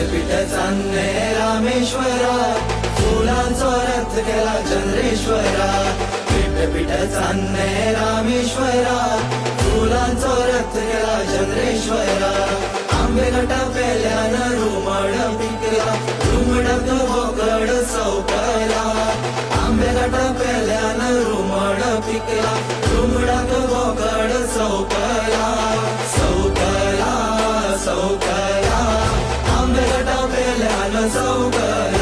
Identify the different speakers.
Speaker 1: विद्यापीठ चांदणे रामेश्वरा फुलांचा रथ केला चंद्रेश्वरा. विद्यापीठ चांदणे रामेश्वरा फुलांचा रथ केला चंद्रेश्वरा. आंबे गटा पेल्यानं रुमड पिकला रुमडक बोकड चौकला आंबे गटा पेल्यानं रुमड पिकला रुमडक बोकड चौकला over.